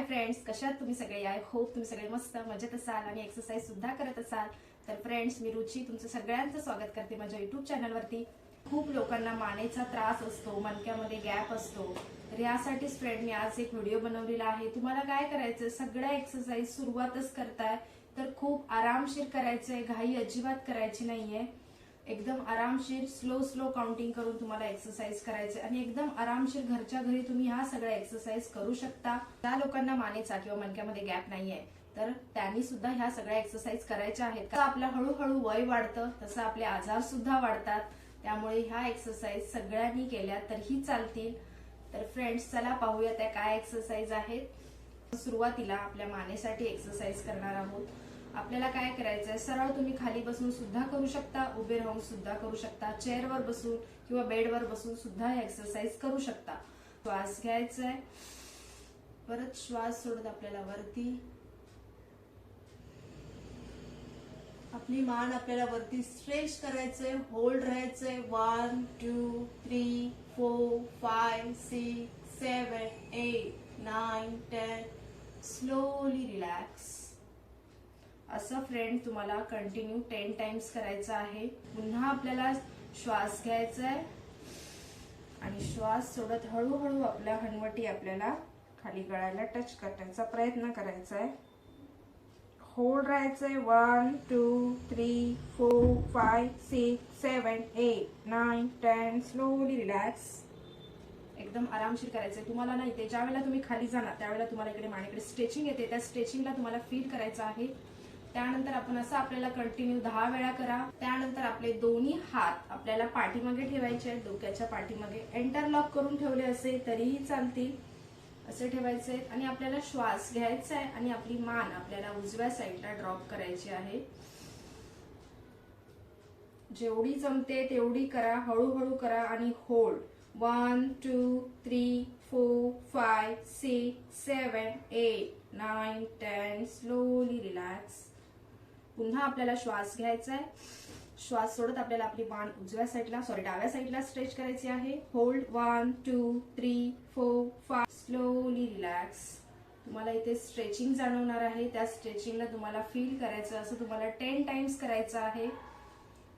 Hi friends कशात तुम्ही सगळे? आय होप तुम्ही सगळे मस्त मजेत असाल आणि एक्सरसाइज सुद्धा करत असाल. तर फ्रेंड्स मी रुची तुमचं सगळ्यांचं स्वागत करते माझ्या युट्यूब चॅनलवरती खूप लोकांना मानेचा त्रास असतो मणक्यामध्ये गॅप असतो. तर यासाठीच फ्रेंड मी आज एक व्हिडिओ बनवलेला आहे. तुम्हाला काय करायचं सगळ्या एक्सरसाइज सुरुवातच करताय. तर खूप आरामशीर करायचंय घाई अजिबात करायची नाहीये. एकदम आरामशीर स्लो स्लो काउंटिंग करून तुम्हाला एक्सरसाइज करायचे आणि एकदम आरामशीर घरच्या घरी तुम्ही ह्या सगळ्या एक्सरसाइज करू शकता. त्या लोकांना मानेचा किंवा मणक्यामध्ये गॅप नाहीये तर त्यांनी सुद्धा ह्या सगळ्या एक्सरसाइज करायच्या आहेत. का आपलं हळूहळू वय वाढतं तसं आपले आजार सुद्धा वाढतात. त्यामुळे ह्या एक्सरसाइज सगळ्यांनी केल्या तरीही चालतील. तर फ्रेंड्स चला पाहूया त्या काय एक्सरसाइज आहेत. सुरुवातीला आपल्या मानेसाठी एक्सरसाइज करणार आहोत. आपल्याला काय करायचंय? सरळ तुम्ही खाली बसून सुद्धा करू शकता उभे राहून सुद्धा करू शकता चेअरवर बसून किंवा बेडवर बसून सुद्धा एक्सरसाइज करू शकता. श्वास घ्यायचा आहे परत श्वास सोडत आपल्याला वरती. आपली मान आपल्याला वरती स्ट्रेच करायचंय. होल्ड राहायचंय. One two three four five six seven eight nine ten slowly relax असं फ्रेंड तुम्हाला कंटिन्यू टेन टाइम्स करायचं आहे. पुन्हा आपल्याला श्वास घ्यायचा आहे आणि श्वास सोडत हळूहळू आपल्या हनवटी आपल्याला खाली गळायला टच करण्याचा प्रयत्न करायचा आहे होल्ड आहे one two three four five six seven eight nine ten slowly relax एकदम आरामशीर करायचंय. तुम्हाला नाही ते ज्या वेळेला तुम्ही खाली जाणार त्यावेळेला तुम्हाला इकडे माझ्याकडे स्ट्रेचिंग येते. त्या स्ट्रेचिंगला तुम्हाला फील करायचं आहे. त्यानंतर आपण असं आपल्याला कंटिन्यू दहा वेळा करा. त्यानंतर आपले दोन्ही हात आपल्याला पाठीमागे ठेवायचे आहेत. डोक्याच्या पाठीमागे एंटरलॉक करून ठेवले असे तरीही चालतील. असे ठेवायचे आहेत. आणि आपल्याला श्वास घ्यायचा आहे आणि आपली मान आपल्याला उजव्या साईडला ड्रॉप करायची आहे. जेवढी जमते तेवढी करा. हळूहळू करा आणि hold one two three four five six seven eight nine ten slowly relax पुन्हा आपल्याला श्वास घ्यायचा आहे. श्वास सोडत आपल्याला आपली मान उजव्या साईडला सॉरी डाव्या साईडला स्ट्रेच करायची आहे. Hold one two three four five slowly relax तुम्हाला इथे स्ट्रेचिंग जाणवणार आहे. त्या स्ट्रेचिंगला तुम्हाला फील करायचं असं तुम्हाला टेन टाइम्स करायचं आहे.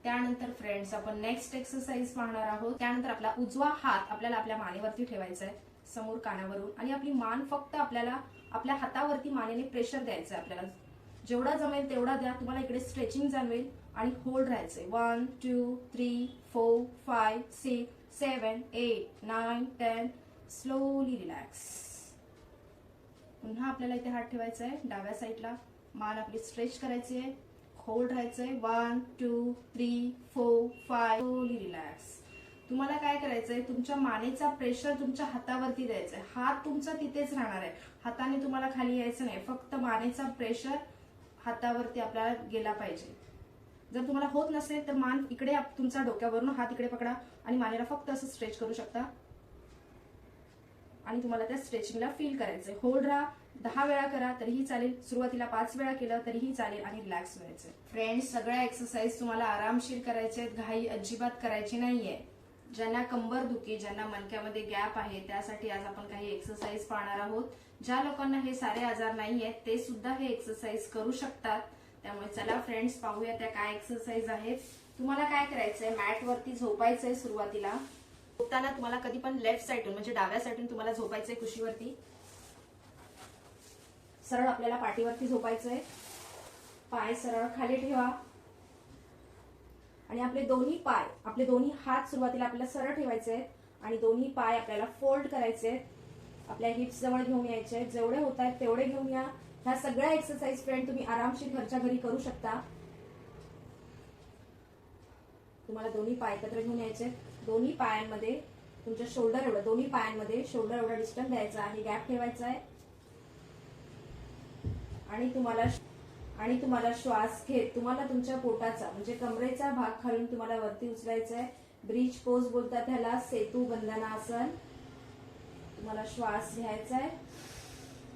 त्यानंतर फ्रेंड्स आपण नेक्स्ट एक्सरसाइज पाहणार आहोत. त्यानंतर आपला उजवा हात आपल्याला आपल्या मानेवरती ठेवायचा आहे. समोर कानावरून. आणि आपली मान फक्त आपल्याला आपल्या हातावरती मानेने प्रेशर द्यायचं आहे आपल्याला. जेवढा जमेल तेवढा द्या तुम्हाला इकडे स्ट्रेचिंग जाणवेल आणि होल्ड राहायचंय. One two three four five six seven eight nine ten slowly relax पुन्हा आपल्याला इथे हात ठेवायचा आहे डाव्या साईडला मान आपली स्ट्रेच करायची आहे होल्ड राहायचंय. One two three four five slowly relax तुम्हाला काय करायचंय? तुमच्या मानेचा प्रेशर तुमच्या हातावरती द्यायचा आहे हात तुमचा तिथेच राहणार आहे. हाताने तुम्हाला खाली यायचं नाही. फक्त मानेचा प्रेशर हातावरती आपल्याला गेला पाहिजे. जर तुम्हाला होत नसेल तर मान इकडे तुमचा डोक्यावरून हात इकडे पकडा आणि मानेला फक्त असं स्ट्रेच करू शकता. आणि तुम्हाला त्या स्ट्रेचिंगला फील करायचंय. होल्ड राहा. दहा वेळा करा तरीही चालेल. सुरुवातीला पाच वेळा केलं तरीही चालेल आणि रिलॅक्स व्हायचंय फ्रेंड्स सगळ्या एक्सरसाइज तुम्हाला आरामशीर करायचे आहेत घाई अजिबात करायची नाहीये. ज्यांना कंबर दुखी ज्यांना मणक्यामध्ये गॅप आहे त्यासाठी आज आपण काही एक्सरसाइज पाहणार आहोत. ज्या लोकांना हे सारे आजार नाही आहेत ते सुद्धा हे एक्सरसाइज करू शकतात. त्यामुळे चला फ्रेंड्स पाहूया त्या काय एक्सरसाइज आहेत. तुम्हाला काय करायचंय? मॅट वरती झोपायचंय सुरुवातीला. झोपताना तुम्हाला कधी पण लेफ्ट साईडून म्हणजे डाव्या साईडून तुम्हाला झोपायचंय कुशीवरती. सरळ आपल्याला पाठीवरती झोपायचंय. पाय सरळ खाली ठेवा. आणि आपले दोन्ही पाय आपले दोन्ही हात सुरुवातीला आपल्याला सरळ ठेवायचे आहेत आणि दोन्ही पाय आपल्याला फोल्ड करायचे आहेत आपल्या हिप्स जवळ घेऊन यायचे. आहेत जेवढे होत आहेत तेवढे घेऊन या. ह्या सगळ्या एक्सरसाइज फ्रेंड तुम्ही आरामशीर घरच्या घरी करू शकता. तुम्हाला दोन्ही पाय एकत्र घेऊन यायचे. दोन्ही पायांमध्ये तुमच्या शोल्डर एवढं दोन्ही पायांमध्ये शोल्डर एवढा डिस्टन्स द्यायचा आहे. गॅप ठेवायचा आहे. आणि तुम्हाला आणि तुम्हाला श्वास घेत तुम्हाला तुमच्या पोटाचा म्हणजे कमरेचा भाग खालून तुम्हाला वरती उचलायचा आहे ब्रिज पोज बोलतात ह्याला सेतू बंधनासन. तुम्हाला श्वास घ्यायचा आहे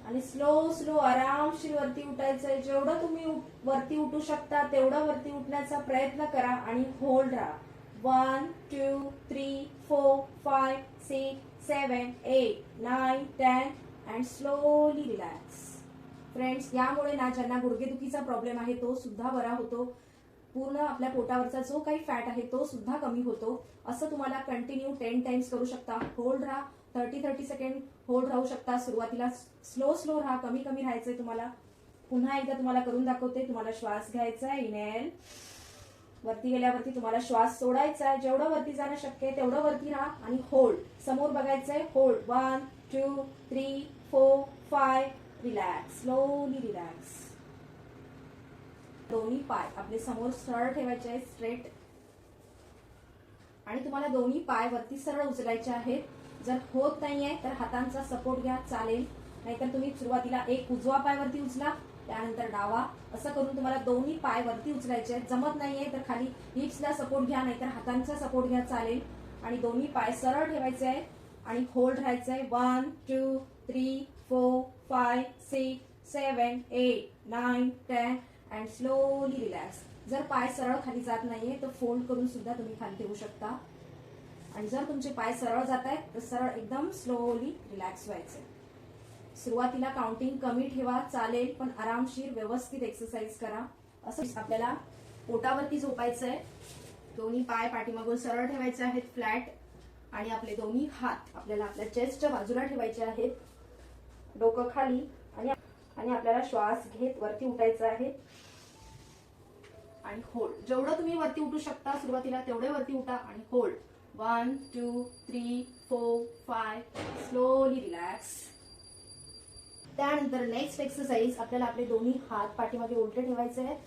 आणि स्लो स्लो आरामशीर वरती उठायचं आहे जेवढं तुम्ही वरती उठू शकता तेवढं वरती उठण्याचा प्रयत्न करा आणि होल्ड राहा. One two three four five six seven eight nine ten and slowly relax friends यामुळे ना ज्यांना गुडघेदुखीचा प्रॉब्लेम आहे तो सुद्धा बरा होतो. पूर्ण आपल्या पोटावरचा जो काही फॅट आहे तो सुद्धा कमी होतो. असं तुम्हाला कंटिन्यू टेन टाइम्स करू शकता. होल्ड राहा. थर्टी थर्टी सेकंड होल्ड राहू शकता सुरुवातीला स्लो स्लो राहा. कमी कमी राहायचंय तुम्हाला. पुन्हा एकदा तुम्हाला करून दाखवते. तुम्हाला श्वास घ्यायचा आहे. इनेल वरती गेल्यावरती तुम्हाला श्वास सोडायचा आहे. जेवढं वरती जाणं शक्य आहे तेवढं वरती राहा आणि होल्ड समोर बघायचंय hold one two three four five relax slowly relax दोन्ही पाय आपले समोर सरळ ठेवायचे आहे स्ट्रेट आणि तुम्हाला दोन्ही पाय वरती सरळ उचलायचे आहेत. जर होत नाहीये तर हातांचा सपोर्ट घ्या चालेल. नाहीतर तुम्ही सुरुवातीला एक उजवा पाय वरती उचला त्यानंतर डावा. असं करून तुम्हाला दोन्ही पाय वरती उचलायचे आहेत. जमत नाहीये तर खाली हिप्सला सपोर्ट घ्या नाहीतर हातांचा सपोर्ट घ्या चालेल. आणि दोन्ही पाय सरळ ठेवायचे आहे आणि होल्ड राहायचं आहे. One two three four five six seven eight nine ten and slowly relax जर पाय सरळ खाली जात नाहीये तर फोल्ड करून सुद्धा तुम्ही खाली ठेवू शकता. आणि जर तुमचे पाय सरळ जात आहेत तर सरळ एकदम स्लोली रिलॅक्स व्हायचे. सुरुवातीला काउंटिंग कमी ठेवा चालेल पण आरामशीर व्यवस्थित एक्सरसाइज करा. असं आपल्याला पोटावरती झोपायचं आहे दोन्ही पाय पाठीमागून सरळ ठेवायचे आहेत फ्लॅट आणि आपले दोन्ही हात आपल्याला आपल्या चेस्टच्या बाजूला ठेवायचे आहेत. डोकं खाली आणि आणि आपल्याला श्वास घेत वरती उठायचं आहे. आणि होल्ड जेवढं तुम्ही वरती उठू शकता सुरुवातीला तेवढे वरती उठा आणि hold one two three four five Slowly relax. त्यानंतर नेक्स्ट एक्सरसाइज आपल्याला आपले दोन्ही हात पाठीमागे उलटे ठेवायचे आहेत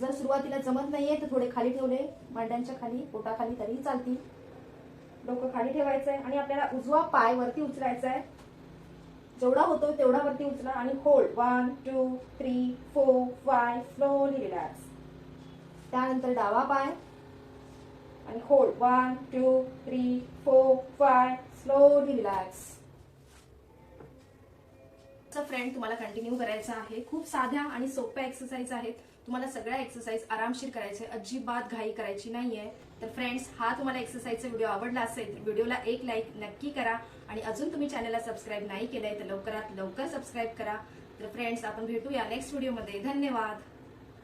जर सुरुवातीला जमत नाहीये तर थोडे खाली ठेवले. मांड्यांच्या खाली पोटाखाली तरी चालतील. डोकं खाली ठेवायचंय आणि आपल्याला उजवा पाय वरती उचलायचा आहे. जेवढा होतो तेवढा वरती उचला आणि hold one two three four five slowly relax त्यानंतर डावा पाय. आणि hold. One two three four five. Slowly relax. Friend तुम्हाला कंटिन्यू करायचा आहे खूप साध्या आणि सोप्या एक्सरसाइज आहेत तुम्हाला सगळ्या एक्सरसाइज आरामशीर करायचे अजिबात घाई करायची नाहीये तर फ्रेंड्स हा तुम्हाला एक्सरसाइजचा व्हिडिओ आवडला असेल तर व्हिडिओला एक लाईक नक्की करा आणि अजून तुम्ही चॅनलला सबस्क्राईब नाही केलंय तर लवकरात लवकर सबस्क्राईब करा तर फ्रेंड्स आपण भेटूया नेक्स्ट व्हिडिओमध्ये धन्यवाद